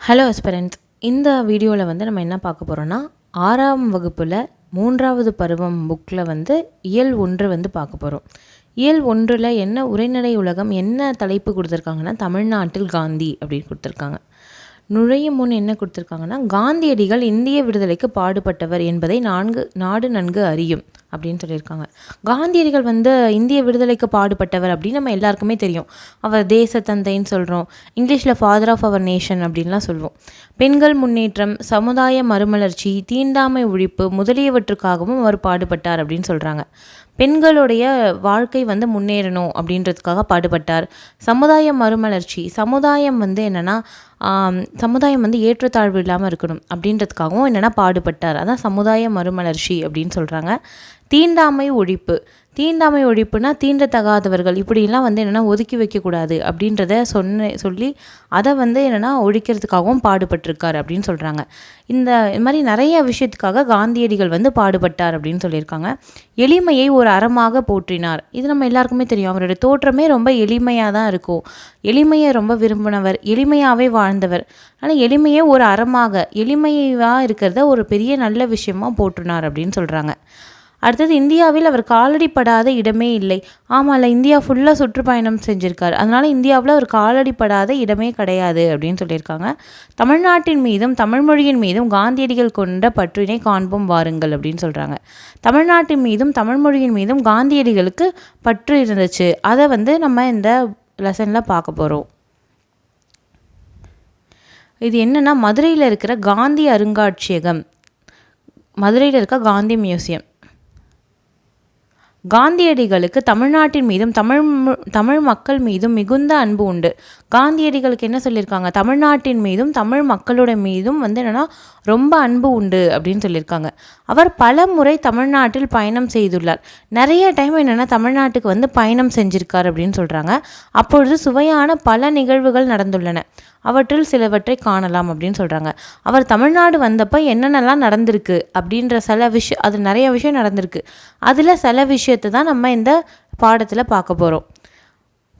Hello அஸ்பரண்ட்ஸ் இந்த வீடியோவில் வந்து நம்ம என்ன பார்க்க போகிறோன்னா ஆறாம் வகுப்பில் மூன்றாவது பருவம் புக்கில் வந்து இயல் ஒன்று வந்து பார்க்க போகிறோம் இயல் ஒன்றில் என்ன உரைநடை உலகம் என்ன தலைப்பு கொடுத்துருக்காங்கன்னா தமிழ்நாட்டில் காந்தி அப்படின்னு கொடுத்துருக்காங்க. நுழையும் முன் என்ன கொடுத்துருக்காங்கன்னா காந்தியடிகள் இந்திய விடுதலைக்கு பாடுபட்டவர் என்பதை நான்கு நாடு நன்கு அறியும் அப்படின்னு சொல்லியிருக்காங்க. காந்தியடிகள் வந்து இந்திய விடுதலைக்கு பாடுபட்டவர் அப்படின்னு நம்ம எல்லாருக்குமே தெரியும். அவர் தேச தந்தைன்னு சொல்கிறோம் இங்கிலீஷில் ஃபாதர் ஆஃப் அவர் நேஷன் அப்படின்லாம் சொல்லுவோம் பெண்கள் முன்னேற்றம் சமுதாய மறுமலர்ச்சி தீண்டாமை ஒழிப்பு முதலியவற்றுக்காகவும் அவர் பாடுபட்டார் அப்படின்னு சொல்கிறாங்க பெண்களுடைய வாழ்க்கை வந்து முன்னேறணும் அப்படின்றதுக்காக பாடுபட்டார். சமுதாய மறுமலர்ச்சி சமுதாயம் வந்து என்னென்னா சமுதாயம் வந்து ஏற்றத்தாழ்வு இல்லாமல் இருக்கணும் அப்படின்றதுக்காகவும் என்னென்னா பாடுபட்டார். அதான் சமுதாய மறுமலர்ச்சி அப்படின்னு சொல்கிறாங்க தீண்டாமை ஒழிப்பு. தீண்டாமை ஒழிப்புனா தீண்டத்தகாதவர்கள். இப்படிலாம் வந்து என்னென்னா ஒதுக்கி வைக்கக்கூடாது அப்படின்றத சொன்ன சொல்லி அதை வந்து என்னென்னா ஒழிக்கிறதுக்காகவும் பாடுபட்டிருக்கார் அப்படின்னு சொல்கிறாங்க இந்த இது மாதிரி நிறைய விஷயத்துக்காக காந்தியடிகள் வந்து பாடுபட்டார் அப்படின்னு சொல்லியிருக்காங்க. எளிமையை ஒரு அறமாக போற்றினார். இது நம்ம எல்லாருக்குமே தெரியும். அவரோட தோற்றமே ரொம்ப எளிமையாக தான் இருக்கும். எளிமையை ரொம்ப விரும்பினவர் எளிமையாகவே வாழ்ந்தவர். ஆனால் எளிமையை ஒரு அறமாக எளிமையாக இருக்கிறத ஒரு பெரிய நல்ல விஷயமாக போற்றினார் அப்படின்னு சொல்கிறாங்க அடுத்தது இந்தியாவில் அவர் காலடிப்படாத இடமே இல்லை. ஆமாம்ல இந்தியா ஃபுல்லாக சுற்றுப்பயணம் செஞ்சுருக்கார். அதனால் இந்தியாவில் அவர் காலடிப்படாத இடமே கிடையாது அப்படின்னு சொல்லியிருக்காங்க. தமிழ்நாட்டின் மீதும் தமிழ் மொழியின் மீதும் காந்தியடிகள் கொண்ட பற்றினை காண்போம் வாருங்கள் அப்படின்னு சொல்கிறாங்க தமிழ்நாட்டின் மீதும் தமிழ் மொழியின் மீதும் காந்தியடிகளுக்கு பற்று இருந்துச்சு. அதை வந்து நம்ம இந்த லெசனில் பார்க்க போகிறோம் இது என்னென்னா மதுரையில் இருக்கிற காந்தி அருங்காட்சியகம். மதுரையில் இருக்க காந்தி மியூசியம் காந்தியடிகளுக்கு தமிழ்நாட்டின் மீதும் தமிழ் தமிழ் மக்கள் மீதும் மிகுந்த அன்பு உண்டு. காந்தியடிகளுக்கு என்ன சொல்லியிருக்காங்க? தமிழ்நாட்டின் மீதும் தமிழ் மக்களோட மீதும் வந்து என்னென்னா ரொம்ப அன்பு உண்டு அப்படின்னு சொல்லியிருக்காங்க. அவர் பல முறை தமிழ்நாட்டில் பயணம் செய்துள்ளார். நிறைய டைம் என்னென்னா தமிழ்நாட்டுக்கு வந்து பயணம் செஞ்சிருக்கார் அப்படின்னு சொல்கிறாங்க அப்பொழுது சுவையான பல நிகழ்வுகள் நடந்துள்ளன. அவற்றில் சிலவற்றை காணலாம் அப்படின்னு சொல்கிறாங்க அவர் தமிழ்நாடு வந்தப்போ என்னென்னலாம் நடந்திருக்கு அப்படின்ற சில விஷயம் அது நிறைய விஷயம் நடந்திருக்கு. அதில் சில விஷயத்தை தான் நம்ம இந்த பாடத்தில் பார்க்க போகிறோம்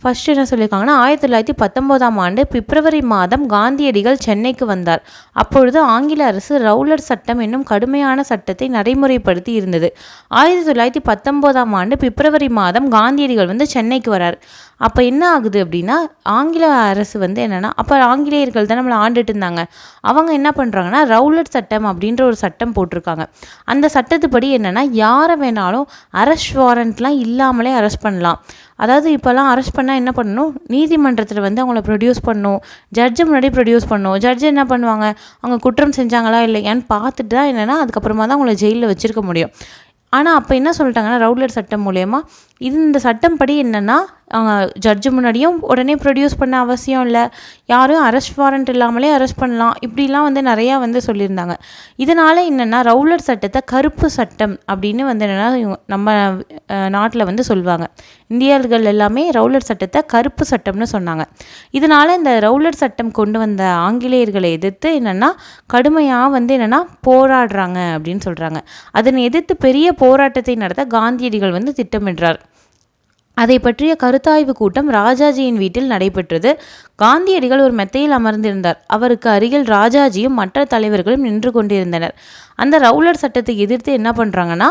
ஃபர்ஸ்ட் என்ன சொல்லியிருக்காங்கன்னா ஆயிரத்தி தொள்ளாயிரத்தி பத்தொம்போதாம் ஆண்டு பிப்ரவரி மாதம் காந்தியடிகள் சென்னைக்கு வந்தார். அப்பொழுது ஆங்கில அரசு ரவுலர் சட்டம் என்னும் கடுமையான சட்டத்தை நடைமுறைப்படுத்தி இருந்தது. ஆயிரத்தி தொள்ளாயிரத்தி பத்தொம்போதாம் ஆண்டு பிப்ரவரி மாதம் காந்தியடிகள் வந்து சென்னைக்கு வரார். அப்போ என்ன ஆகுது அப்படின்னா ஆங்கில அரசு வந்து என்னென்னா அப்போ ஆங்கிலேயர்கள் தான் நம்மளை ஆண்டுட்டு இருந்தாங்க. அவங்க என்ன பண்ணுறாங்கன்னா ரவுலர் சட்டம் அப்படின்ற ஒரு சட்டம் போட்டிருக்காங்க. அந்த சட்டத்துப்படி என்னென்னா யாரை வேணாலும் அரெஸ்ட் வாரண்ட்லாம் இல்லாமலே அரெஸ்ட் பண்ணலாம். அதாவது இப்போல்லாம் அரெஸ்ட் பண்ணால் என்ன பண்ணணும்? நீதிமன்றத்தில் வந்து அவங்கள ப்ரொடியூஸ் பண்ணணும். ஜட்ஜு முன்னாடி ப்ரொடியூஸ் பண்ணும் ஜட்ஜு என்ன பண்ணுவாங்க? அவங்க குற்றம் செஞ்சாங்களா இல்லையான்னு பார்த்துட்டு தான் என்னென்னா அதுக்கப்புறமா தான் அவங்கள ஜெயிலில் வச்சுருக்க முடியும். ஆனால் அப்போ என்ன சொல்லிட்டாங்கன்னா ரவுலர் சட்டம் மூலயமா இது இந்த சட்டம் படி என்னென்னா ஜட்ஜு முன்னாடியும் உடனே ப்ரொடியூஸ் பண்ண அவசியம் இல்லை. யாரும் அரெஸ்ட் வாரண்ட் இல்லாமலே அரெஸ்ட் பண்ணலாம். இப்படிலாம் வந்து நிறையா வந்து சொல்லியிருந்தாங்க. இதனால் என்னென்னா ரவுலர் சட்டத்தை கருப்பு சட்டம் அப்படின்னு வந்து என்னென்னா நம்ம நாட்டில் வந்து சொல்லுவாங்க இந்தியர்கள் எல்லாமே ரவுலர் சட்டத்தை கருப்பு சட்டம்னு சொன்னாங்க. இதனால் இந்த ரவுலர் சட்டம் கொண்டு வந்த ஆங்கிலேயர்களை எதிர்த்து என்னென்னா கடுமையாக வந்து என்னென்னா போராடுறாங்க அப்படின்னு சொல்கிறாங்க அதனை எதிர்த்து பெரிய போராட்டத்தை நடத்த காந்தியடிகள் வந்து திட்டமிடுறார். அதை பற்றிய கருத்தாய்வு கூட்டம் ராஜாஜியின் வீட்டில் நடைபெற்றது. காந்தியடிகள் ஒரு மெத்தையில் அமர்ந்திருந்தார். அவருக்கு அருகில் ராஜாஜியும் மற்ற தலைவர்களும் நின்று கொண்டிருந்தனர். அந்த ரவுலர் சட்டத்தை எதிர்த்து என்ன பண்ணுறாங்கன்னா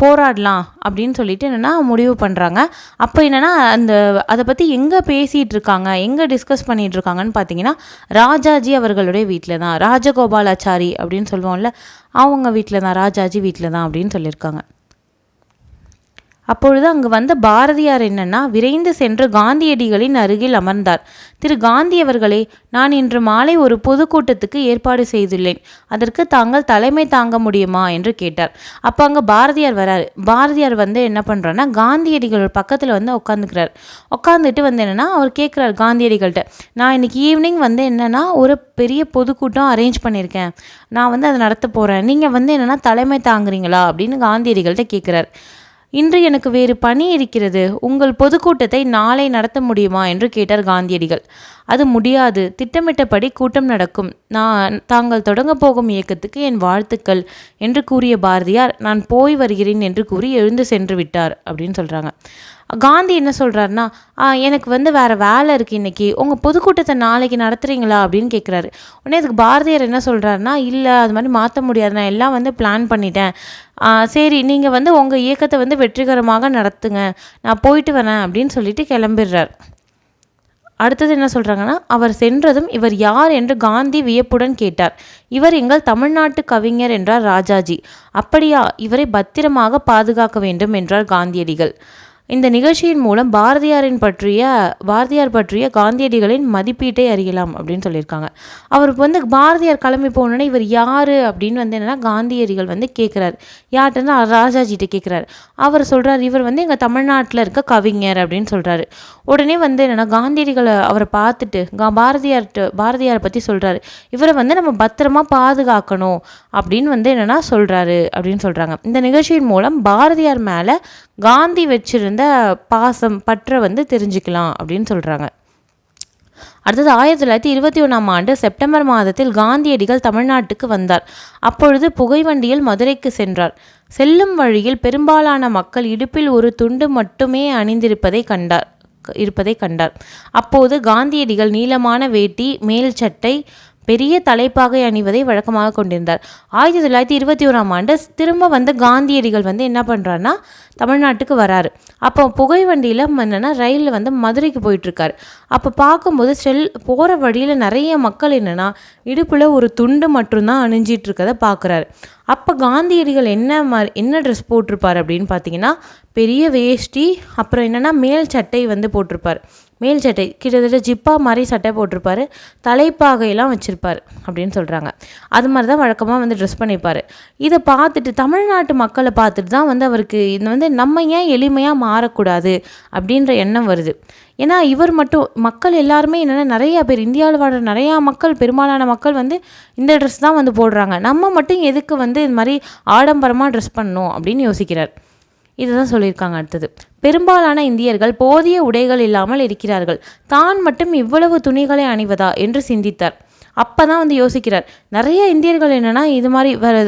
போராடலாம் அப்படின்னு சொல்லிட்டு என்னென்னா முடிவு பண்ணுறாங்க அப்போ என்னென்னா அந்த அதை பற்றி எங்கே பேசிகிட்டு இருக்காங்க எங்கே டிஸ்கஸ் பண்ணிகிட்டு இருக்காங்கன்னு பார்த்தீங்கன்னா ராஜாஜி அவர்களுடைய வீட்டில் தான். ராஜகோபாலாச்சாரி அப்படின்னு சொல்லுவோம்ல அவங்க வீட்டில் தான் ராஜாஜி வீட்டில் தான் அப்படின்னு சொல்லியிருக்காங்க அப்பொழுது அங்கு வந்த பாரதியார் என்னன்னா விரைந்து சென்று காந்தியடிகளின் அருகில் அமர்ந்தார். திரு காந்தி அவர்களே நான் இன்று மாலை ஒரு பொதுக்கூட்டத்துக்கு ஏற்பாடு செய்துள்ளேன். அதற்கு தாங்கள் தலைமை தாங்க முடியுமா? என்று கேட்டார். அப்போ அங்கே பாரதியார் வராரு. பாரதியார் வந்து என்ன பண்ணுறாருன்னா காந்தியடிகள் பக்கத்தில் வந்து உட்காந்துக்கிறார் உட்காந்துட்டு வந்து என்னென்னா அவர் கேட்குறாரு காந்தியடிகள்கிட்ட நான் இன்னைக்கு ஈவினிங் வந்து என்னென்னா ஒரு பெரிய பொதுக்கூட்டம் அரேஞ்ச் பண்ணியிருக்கேன் நான் வந்து அதை நடத்த போகிறேன் நீங்கள் வந்து என்னென்னா தலைமை தாங்குறீங்களா? அப்படின்னு காந்தியடிகள்கிட்ட கேட்குறாரு இன்று எனக்கு வேறு பணி இருக்கிறது. உங்கள் பொதுக்கூட்டத்தை நாளை நடத்த முடியுமா? என்று கேட்டார் காந்தியடிகள். அது முடியாது. திட்டமிட்டபடி கூட்டம் நடக்கும். நான் தாங்கள் தொடங்க போகும் இயக்கத்துக்கு என் வாழ்த்துக்கள் என்று கூறிய பாரதியார் நான் போய் வருகிறேன் என்று கூறி எழுந்து சென்று விட்டார் அப்படின்னு சொல்கிறாங்க காந்தி என்ன சொல்கிறாருன்னா எனக்கு வந்து வேறு வேலை இருக்குது இன்றைக்கி உங்கள் பொதுக்கூட்டத்தை நாளைக்கு நடத்துகிறீங்களா அப்படின்னு கேட்குறாரு உடனே அதுக்கு பாரதியார் என்ன சொல்கிறாருன்னா இல்லை அது மாதிரி மாற்ற முடியாது. நான் எல்லாம் வந்து பிளான் பண்ணிட்டேன். சரி நீங்கள் வந்து உங்கள் இயக்கத்தை வந்து வெற்றிகரமாக நடத்துங்க. நான் போயிட்டு வரேன். அப்படின்னு சொல்லிட்டு கிளம்பிடுறார். அடுத்தது என்ன சொல்கிறாங்கன்னா அவர் சென்றதும் இவர் யார்? என்று காந்தி வியப்புடன் கேட்டார். இவர் எங்கள் தமிழ்நாட்டு கவிஞர் என்றார் ராஜாஜி. அப்படியா? இவரை பத்திரமாக பாதுகாக்க வேண்டும் என்றார் காந்தியடிகள். இந்த நிகழ்ச்சியின் மூலம் பாரதியாரின் பற்றிய பாரதியார் பற்றிய காந்தியடிகளின் மதிப்பீட்டை அறியலாம் அப்படின்னு சொல்லியிருக்காங்க. அவருக்கு வந்து பாரதியார் கிளம்பி போனோன்னே இவர் யார் அப்படின்னு வந்து என்னென்னா காந்தியடிகள் வந்து கேட்குறாரு யார்கிட்டனா ராஜாஜிகிட்ட கேட்குறாரு அவர் சொல்கிறார் இவர் வந்து எங்கள் தமிழ்நாட்டில் இருக்க கவிஞர் அப்படின்னு சொல்கிறாரு உடனே வந்து என்னென்னா காந்தியடிகளை அவரை பார்த்துட்டு கா பாரதியார்கிட்ட பாரதியாரை பற்றி சொல்கிறாரு இவரை வந்து நம்ம பத்திரமா பாதுகாக்கணும் அப்படின்னு வந்து என்னென்னா சொல்கிறாரு அப்படின்னு சொல்கிறாங்க இந்த நிகழ்ச்சியின் மூலம் பாரதியார் மேலே காந்தி வச்சிருந்த பாசம் பற்ற வந்து தெரிஞ்சுக்கலாம் அப்படின்னு சொல்கிறாங்க அடுத்தது ஆயிரத்தி தொள்ளாயிரத்தி இருபத்தி ஒன்றாம் ஆண்டு செப்டம்பர் மாதத்தில் காந்தியடிகள் தமிழ்நாட்டுக்கு வந்தார். அப்பொழுது புகைவண்டியில் மதுரைக்கு சென்றார். செல்லும் வழியில் பெரும்பாலான மக்கள் இடுப்பில் ஒரு துண்டு மட்டுமே அணிந்திருப்பதை கண்டார். இருப்பதை கண்டார். அப்போது காந்தியடிகள் நீளமான வேட்டி மேல் சட்டை பெரிய தலைப்பாகை அணிவதை வழக்கமாக கொண்டிருந்தார். ஆயிரத்தி தொள்ளாயிரத்தி இருபத்தி ஓராம் ஆண்டு திரும்ப வந்து காந்தியடிகள் வந்து என்ன பண்ணுறாருன்னா தமிழ்நாட்டுக்கு வராரு. அப்போ புகை வண்டியில் என்னென்னா ரயிலில் வந்து மதுரைக்கு போயிட்டுருக்காரு. அப்போ பார்க்கும்போது செல் போகிற வழியில் நிறைய மக்கள் என்னென்னா இடுப்பில் ஒரு துண்டு மட்டும்தான் அணிஞ்சிட்ருக்கதை பார்க்குறாரு. அப்போ காந்தியடிகள் என்ன மாதிரி என்ன ட்ரெஸ் போட்டிருப்பார் அப்படின்னு பார்த்தீங்கன்னா பெரிய வேஷ்டி அப்புறம் என்னென்னா மேல் சட்டை வந்து போட்டிருப்பார். மேல் சட்டை கிட்டத்தட்ட ஜிப்பா மாதிரி சட்டை போட்டிருப்பார். தலைப்பாகையெல்லாம் வச்சுருப்பார் அப்படின்னு சொல்கிறாங்க அது மாதிரி தான் வழக்கமாக வந்து ட்ரெஸ் பண்ணிப்பார். இதை பார்த்துட்டு தமிழ்நாட்டு மக்களை பார்த்துட்டு தான் வந்து அவருக்கு இந்த வந்து நம்ம ஏன் எளிமையாக மாறக்கூடாது அப்படின்ற எண்ணம் வருது. ஏன்னா இவர் மட்டும் மக்கள் எல்லாருமே என்னென்னா நிறையா பேர் இந்தியாவில் வாழ்கிற நிறையா மக்கள் பெரும்பாலான மக்கள் வந்து இந்த ட்ரெஸ் தான் வந்து போடுறாங்க. நம்ம மட்டும் எதுக்கு வந்து இது மாதிரி ஆடம்பரமாக ட்ரெஸ் பண்ணணும் அப்படின்னு யோசிக்கிறார். இதுதான் சொல்லியிருக்காங்க அடுத்தது. பெரும்பாலான இந்தியர்கள் போதிய உடைகள் இல்லாமல் இருக்கிறார்கள். தான் மட்டும் இவ்வளவு துணிகளை அணிவதா என்று சிந்தித்தார். அப்போ தான் வந்து யோசிக்கிறார். நிறைய இந்தியர்கள் என்னென்னா இது மாதிரி வேறு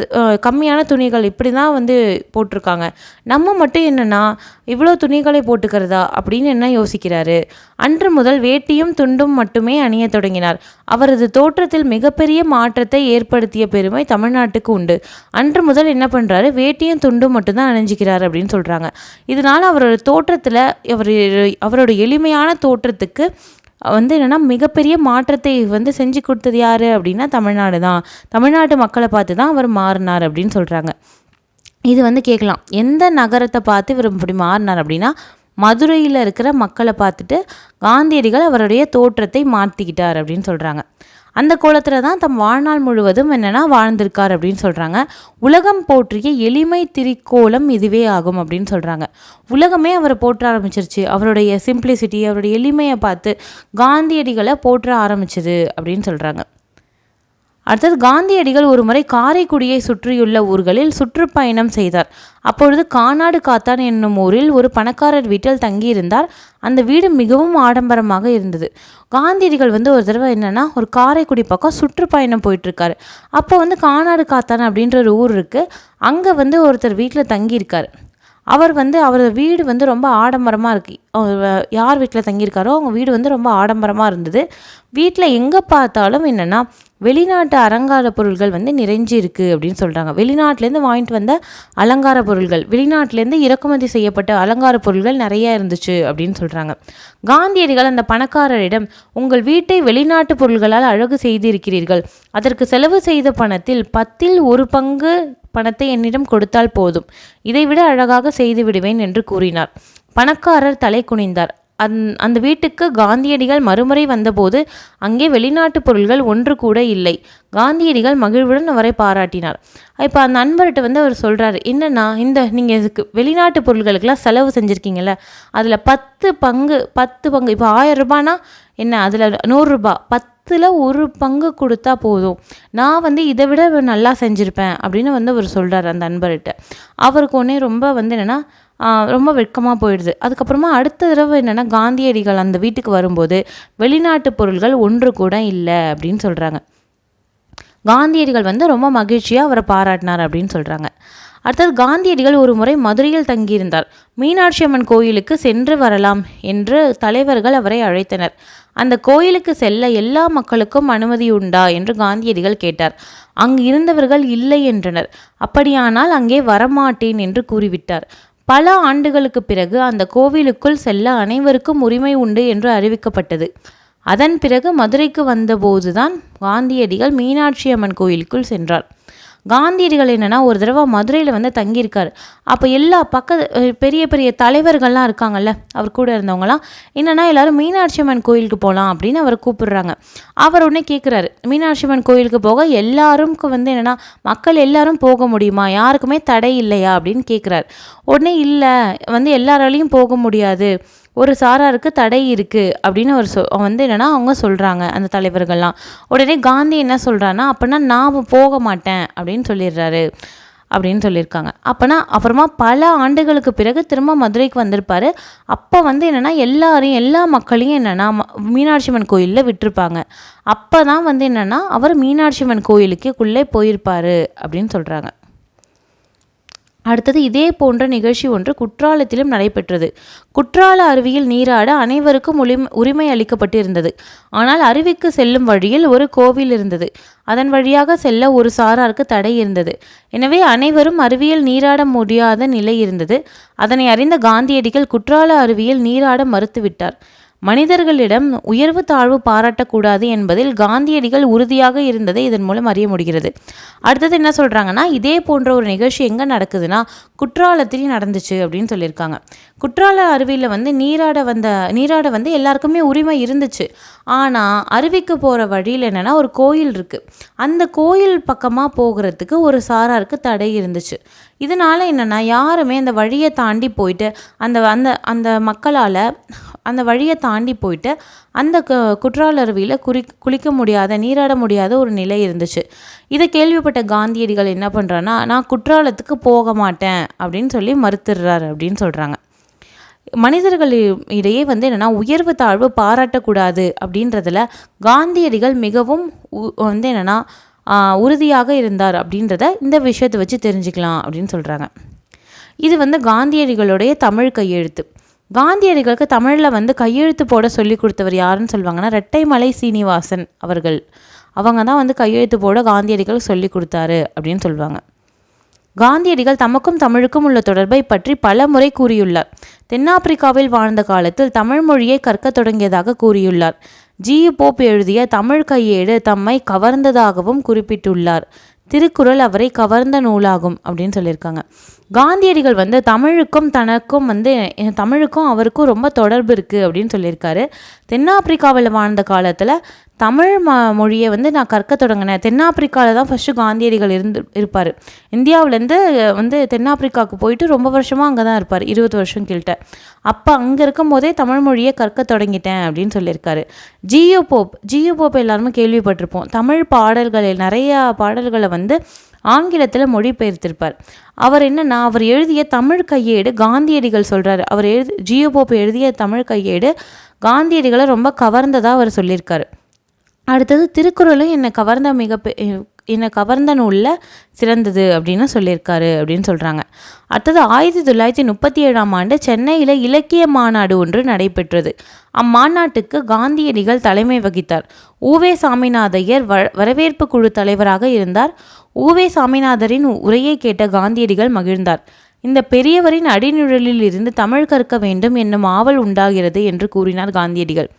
கம்மியான துணிகள் இப்படி தான் வந்து போட்டிருக்காங்க. நம்ம மட்டும் என்னென்னா இவ்வளோ துணிகளை போட்டுக்கிறதா அப்படின்னு என்ன யோசிக்கிறாரு? அன்று முதல் வேட்டியும் துண்டும் மட்டுமே அணிய தொடங்கினார். அவரது தோற்றத்தில் மிகப்பெரிய மாற்றத்தை ஏற்படுத்திய பெருமை தமிழ்நாட்டுக்கு உண்டு. அன்று முதல் என்ன பண்ணுறாரு வேட்டியும் துண்டும் மட்டும்தான் அணிஞ்சிக்கிறார் அப்படின்னு சொல்கிறாங்க இதனால் அவரோட தோற்றத்தில் அவர் அவரோட எளிமையான தோற்றத்துக்கு வந்து என்னென்னா மிகப்பெரிய மாற்றத்தை வந்து செஞ்சு கொடுத்தது யார் அப்படின்னா தமிழ்நாடு தான். தமிழ்நாட்டு மக்களை பார்த்து தான் அவர் மாறினார் அப்படின்னு சொல்கிறாங்க இது வந்து கேட்கலாம். எந்த நகரத்தை பார்த்து இவர் இப்படி மாறினார் அப்படின்னா மதுரையில் இருக்கிற மக்களை பார்த்துட்டு காந்தியடிகள் அவருடைய தோற்றத்தை மாற்றிக்கிட்டார் அப்படின்னு சொல்கிறாங்க அந்த கோலத்தில் தான் தம் வாழ்நாள் முழுவதும் என்னென்னா வாழ்ந்திருக்கார் அப்படின்னு சொல்கிறாங்க உலகம் போற்றிய எளிமை திரிக்கோலம் இதுவே ஆகும் அப்படின்னு சொல்கிறாங்க உலகமே அவரை போற்ற ஆரம்பிச்சிருச்சு. அவருடைய சிம்பிளிசிட்டி அவருடைய எளிமையை பார்த்து காந்தியடிகளை போற்ற ஆரம்பிச்சது அப்படின்னு சொல்கிறாங்க அடுத்தது காந்தியடிகள் ஒருமுறை காரைக்குடியை சுற்றியுள்ள ஊர்களில் சுற்றுப்பயணம் செய்தார். அப்பொழுது கானாடு காத்தான் என்னும் ஊரில் ஒரு பணக்காரர் வீட்டில் தங்கியிருந்தார். அந்த வீடு மிகவும் ஆடம்பரமாக இருந்தது. காந்தியடிகள் வந்து ஒரு தடவை என்னென்னா ஒரு காரைக்குடி பக்கம் சுற்றுப்பயணம் போயிட்டுருக்காரு. அப்போ வந்து கானாடு காத்தான் அப்படின்ற ஒரு ஊர் இருக்குது அங்கே வந்து ஒருத்தர் வீட்டில் தங்கியிருக்கார். அவர் வந்து அவரது வீடு வந்து ரொம்ப ஆடம்பரமாக இருக்கு. யார் வீட்டில் தங்கியிருக்காரோ அவங்க வீடு வந்து ரொம்ப ஆடம்பரமாக இருந்தது. வீட்டில் எங்கே பார்த்தாலும் என்னென்னா வெளிநாட்டு அலங்கார பொருள்கள் வந்து நிறைஞ்சி இருக்குது அப்படின்னு சொல்கிறாங்க வெளிநாட்டிலேருந்து வாங்கிட்டு வந்த அலங்கார பொருள்கள் வெளிநாட்டிலேருந்து இறக்குமதி செய்யப்பட்ட அலங்கார பொருள்கள் நிறையா இருந்துச்சு அப்படின்னு சொல்கிறாங்க காந்தியடிகள் அந்த பணக்காரரிடம் உங்கள் வீட்டை வெளிநாட்டு பொருள்களால் அழகு செய்திருக்கிறீர்கள். அதற்கு செலவு செய்த பணத்தில் பத்தில் ஒரு பங்கு பணத்தை என்னிடம் கொடுத்தால் போதும். இதைவிட அழகாக செய்து விடுவேன் என்று கூறினார். பணக்காரர் தலை குனிந்தார். அந் அந்த வீட்டுக்கு காந்தியடிகள் மறுமுறை வந்தபோது அங்கே வெளிநாட்டு பொருள்கள் ஒன்று கூட இல்லை. காந்தியடிகள் மகிழ்வுடன் அவரை பாராட்டினார். இப்போ அந்த நண்பர்கிட்ட வந்து அவர் சொல்கிறாரு என்னென்னா இந்த நீங்கள் இதுக்கு வெளிநாட்டு பொருள்களுக்கெல்லாம் செலவு செஞ்சுருக்கீங்கல்ல? அதில் பத்து பங்கு பத்து பங்கு இப்போ ஆயிரம் ரூபானா என்ன அதில் நூறுரூபா பத்தில் ஒரு பங்கு கொடுத்தா போதும். நான் வந்து இதை விட நல்லா செஞ்சுருப்பேன் அப்படின்னு வந்து அவர் சொல்கிறார் அந்த நண்பர்கிட்ட அவருக்கு ஒன்றே ரொம்ப வந்து என்னென்னா ரொம்ப வெட்கமாக போயிடுது. அதுக்கப்புறமா அடுத்த தடவை என்னென்னா காந்தியடிகள் அந்த வீட்டுக்கு வரும்போது வெளிநாட்டு பொருள்கள் ஒன்று கூட இல்லை அப்படின்னு சொல்கிறாங்க காந்தியடிகள் வந்து ரொம்ப மகிழ்ச்சியாக அவரை பாராட்டினார் அப்படின்னு சொல்கிறாங்க அடுத்தது காந்தியடிகள் ஒரு முறை மதுரையில் தங்கியிருந்தார். மீனாட்சி அம்மன் கோயிலுக்கு சென்று வரலாம் என்று தலைவர்கள் அவரை அழைத்தனர். அந்த கோயிலுக்கு செல்ல எல்லா மக்களுக்கும் அனுமதி உண்டா என்று காந்தியடிகள் கேட்டார். அங்கு இருந்தவர்கள் இல்லை என்றனர். அப்படியானால் அங்கே வரமாட்டேன் என்று கூறிவிட்டார். பல ஆண்டுகளுக்கு பிறகு அந்த கோவிலுக்குள் செல்ல அனைவருக்கும் உரிமை உண்டு என்று அறிவிக்கப்பட்டது. அதன் பிறகு மதுரைக்கு வந்தபோதுதான் காந்தியடிகள் மீனாட்சி அம்மன் கோயிலுக்குள் சென்றார். காந்தியடிகள் என்னென்னா ஒரு தடவை மதுரையில் வந்து தங்கியிருக்கார். அப்போ எல்லா பக்க பெரிய பெரிய தலைவர்கள்லாம் இருக்காங்கல்ல அவர் கூட இருந்தவங்களாம் என்னென்னா எல்லோரும் மீனாட்சி அம்மன் கோயிலுக்கு போகலாம் அப்படின்னு அவர் கூப்பிடுறாங்க. அவர் உடனே கேட்குறாரு மீனாட்சி அம்மன் கோயிலுக்கு போக எல்லாருக்கும் வந்து என்னென்னா மக்கள் எல்லாரும் போக முடியுமா? யாருக்குமே தடை இல்லையா? அப்படின்னு கேட்குறாரு உடனே இல்லை வந்து எல்லாராலையும் போக முடியாது. ஒரு சாராருக்கு தடை இருக்குது அப்படின்னு ஒரு சொ வந்து என்னென்னா அவங்க சொல்கிறாங்க அந்த தலைவர்கள்லாம். உடனே காந்தி என்ன சொல்கிறான்னா அப்படின்னா நான் போக மாட்டேன் அப்படின்னு சொல்லிடுறாரு. அப்படின்னு சொல்லியிருக்காங்க. அப்போனா அப்புறமா பல ஆண்டுகளுக்கு பிறகு திரும்ப மதுரைக்கு வந்திருப்பார். அப்போ வந்து என்னென்னா எல்லாரையும் எல்லா மக்களையும் என்னென்னா மீனாட்சி அம்மன் கோயிலில் விட்டுருப்பாங்க. அப்போ தான் வந்து என்னென்னா அவர் மீனாட்சி அம்மன் கோயிலுக்குள்ளே போயிருப்பார் அப்படின்னு சொல்கிறாங்க அடுத்தது இதே போன்ற நிகழ்ச்சி ஒன்று குற்றாலத்திலும் நடைபெற்றது. குற்றால அருவியில் நீராட அனைவருக்கும் உரிமை அளிக்கப்பட்டிருந்தது. ஆனால் அருவிக்கு செல்லும் வழியில் ஒரு கோவில் இருந்தது. அதன் வழியாக செல்ல ஒரு சாராருக்கு தடை இருந்தது. எனவே அனைவரும் அருவியில் நீராட முடியாத நிலை இருந்தது. அதனை அறிந்த காந்தியடிகள் குற்றால அருவியில் நீராட மறுத்துவிட்டார். மனிதர்களிடம் உயர்வு தாழ்வு பாராட்டக்கூடாது என்பதில் காந்தியடிகள் உறுதியாக இருந்ததை இதன் மூலம் அறிய முடிகிறது. அடுத்தது என்ன சொல்கிறாங்கன்னா இதே போன்ற ஒரு நிகழ்ச்சி எங்கே நடக்குதுன்னா குற்றாலத்திலையும் நடந்துச்சு அப்படின்னு சொல்லியிருக்காங்க. குற்றால அருவியில் வந்து நீராட வந்த நீராட வந்து எல்லாருக்குமே உரிமை இருந்துச்சு. ஆனால் அருவிக்கு போகிற வழியில் என்னென்னா ஒரு கோயில் இருக்குது அந்த கோயில் பக்கமாக போகிறதுக்கு ஒரு சாராருக்கு தடை இருந்துச்சு. இதனால் என்னென்னா யாருமே அந்த வழியை தாண்டி போயிட்டு அந்த அந்த அந்த மக்களால் அந்த வழியை தாண்டி போயிட்டு அந்த க குற்றால அருவியில் குறி குளிக்க முடியாத நீராட முடியாத ஒரு நிலை இருந்துச்சு. இதை கேள்விப்பட்ட காந்தியடிகள் என்ன பண்ணுறான்னா நான் குற்றாலத்துக்கு போக மாட்டேன் அப்படின்னு சொல்லி மறுத்துடுறாரு அப்படின்னு சொல்கிறாங்க மனிதர்கள் இடையே வந்து என்னென்னா உயர்வு தாழ்வு பாராட்டக்கூடாது அப்படின்றதுல காந்தியடிகள் மிகவும் வந்து என்னென்னா உறுதியாக இருந்தார் அப்படின்றத இந்த விஷயத்தை வச்சு தெரிஞ்சுக்கலாம் அப்படின்னு சொல்கிறாங்க இது வந்து காந்தியடிகளுடைய தமிழ் கையெழுத்து. காந்தியடிகளுக்கு தமிழில் வந்து கையெழுத்து போட சொல்லி கொடுத்தவர் யாருன்னு சொல்லுவாங்கன்னா ரெட்டைமலை சீனிவாசன் அவர்கள். அவங்க தான் வந்து கையெழுத்து போட காந்தியடிகள் சொல்லி கொடுத்தாரு அப்படின்னு சொல்லுவாங்க. காந்தியடிகள் தமக்கும் தமிழுக்கும் உள்ள தொடர்பை பற்றி பல முறை கூறியுள்ளார். தென்னாப்பிரிக்காவில் வாழ்ந்த காலத்தில் தமிழ் மொழியை கற்கத் தொடங்கியதாக கூறியுள்ளார். ஜி. போப் எழுதிய தமிழ் கையேடு தம்மை கவர்ந்ததாகவும் குறிப்பிட்டுள்ளார். திருக்குறள் அவரை கவர்ந்த நூலாகும் அப்படின்னு சொல்லியிருக்காங்க. காந்தியடிகள் வந்து தமிழுக்கும் தனக்கும் வந்து தமிழுக்கும் அவருக்கும் ரொம்ப தொடர்பு இருக்குது அப்படின்னு சொல்லியிருக்காரு. தென்னாப்பிரிக்காவில் வாழ்ந்த காலத்தில் தமிழ் ம மொழியை வந்து நான் கற்க தொடங்கினேன். தென்னாப்பிரிக்காவில் தான் ஃபஸ்ட்டு காந்தியடிகள் இருந்து இருப்பார். இந்தியாவிலேருந்து வந்து தென்னாப்பிரிக்காவுக்கு போயிட்டு ரொம்ப வருஷமாக அங்கே தான் இருப்பார் இருபது வருஷம் கிட்ட. அப்போ அங்கே இருக்கும் போதே தமிழ் மொழியை கற்க தொடங்கிட்டேன் அப்படின்னு சொல்லியிருக்காரு. ஜியோ போப் ஜியோ போப் எல்லாருமே கேள்விப்பட்டிருப்போம். தமிழ் பாடல்களில் நிறையா பாடல்களை வந்து ஆங்கிலத்தில் மொழிபெயர்த்திருப்பார். அவர் என்னென்னா அவர் எழுதிய தமிழ் கையேடு காந்தியடிகள் சொல்கிறார் அவர் எழுதி ஜியோ போப் எழுதிய தமிழ் கையேடு காந்தியடிகளை ரொம்ப கவர்ந்ததாக அவர் சொல்லியிருக்காரு. அடுத்தது திருக்குறளும் என்னை கவர்ந்த மிக என்னை கவர்ந்த நூலில் சிறந்தது அப்படின்னு சொல்லியிருக்காரு அப்படின்னு சொல்கிறாங்க அடுத்தது ஆயிரத்தி தொள்ளாயிரத்தி முப்பத்தி ஏழாம் ஆண்டு சென்னையில் இலக்கிய மாநாடு ஒன்று நடைபெற்றது. அம்மாநாட்டுக்கு காந்தியடிகள் தலைமை வகித்தார். ஊவே சாமிநாதையர் வ வரவேற்பு குழு தலைவராக இருந்தார். ஊவே சாமிநாதரின் உரையை கேட்ட காந்தியடிகள் மகிழ்ந்தார். இந்த பெரியவரின் அடிநிழலில் இருந்து தமிழ் கற்க வேண்டும் என்னும் ஆவல் உண்டாகிறது என்று கூறினார் காந்தியடிகள்.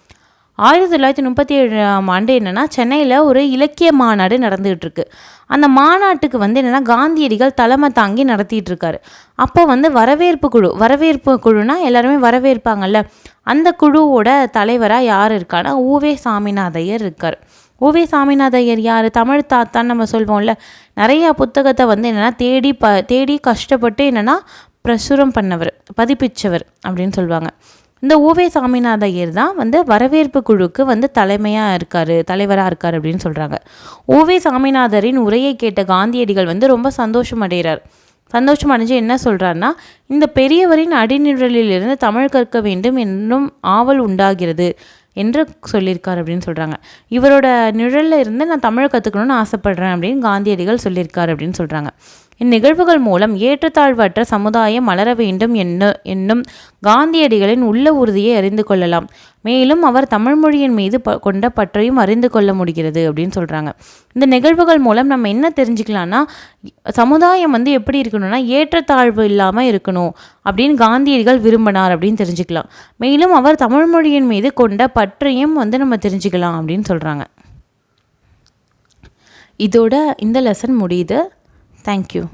ஆயிரத்தி தொள்ளாயிரத்தி முப்பத்தி ஏழாம் ஆண்டு என்னென்னா சென்னையில் ஒரு இலக்கிய மாநாடு நடந்துகிட்டு இருக்கு அந்த மாநாட்டுக்கு வந்து என்னென்னா காந்தியடிகள் தலைமை தாங்கி நடத்திட்டு இருக்காரு அப்போ வந்து வரவேற்பு குழு வரவேற்பு குழுனா எல்லாருமே வரவேற்பாங்கல்ல அந்த குழுவோட தலைவராக யார் இருக்கான்னா ஊவே சாமிநாதையர் இருக்கார். ஓவே சாமிநாதையர் யார்? தமிழ் தாத்தான்னு நம்ம சொல்வோம்ல நிறையா புத்தகத்தை வந்து என்னென்னா தேடி ப தேடி கஷ்டப்பட்டு என்னென்னா பிரசுரம் பண்ணவர் பதிப்பிச்சவர் அப்படின்னு சொல்லுவாங்க இந்த ஓவே சாமிநாதையர் தான் வந்து வரவேற்பு குழுக்கு வந்து தலைமையாக இருக்கார் தலைவராக இருக்கார் அப்படின்னு சொல்கிறாங்க ஓவே சாமிநாதரின் உரையை கேட்ட காந்தியடிகள் வந்து ரொம்ப சந்தோஷம் அடைகிறார். சந்தோஷம் அடைஞ்சு என்ன சொல்கிறாருன்னா இந்த பெரியவரின் அடிநிழலிலிருந்து தமிழ் கற்க வேண்டும் என்றும் ஆவல் உண்டாகிறது என்று சொல்லியிருக்கார் அப்படின்னு சொல்கிறாங்க இவரோட நிழலில் இருந்து நான் தமிழ் கற்றுக்கணும்னு ஆசைப்பட்றேன் அப்படின்னு காந்தியடிகள் சொல்லியிருக்கார் அப்படின்னு சொல்கிறாங்க இந்நிகழ்வுகள் மூலம் ஏற்றத்தாழ்வற்ற சமுதாயம் மலர வேண்டும் என்ன என்னும் காந்தியடிகளின் உள்ள உறுதியை அறிந்து கொள்ளலாம். மேலும் அவர் தமிழ் மொழியின் மீது ப கொண்ட பற்றையும் அறிந்து கொள்ள முடிகிறது அப்படின்னு சொல்கிறாங்க இந்த நிகழ்வுகள் மூலம் நம்ம என்ன தெரிஞ்சுக்கலாம்னா சமுதாயம் வந்து எப்படி இருக்கணும்னா ஏற்றத்தாழ்வு இல்லாமல் இருக்கணும் அப்படின்னு காந்தியடிகள் விரும்பினார் அப்படின்னு தெரிஞ்சுக்கலாம். மேலும் அவர் தமிழ் மொழியின் மீது கொண்ட பற்றையும் வந்து நம்ம தெரிஞ்சுக்கலாம் அப்படின்னு சொல்கிறாங்க இதோட இந்த லெசன் முடியுது. Thank you.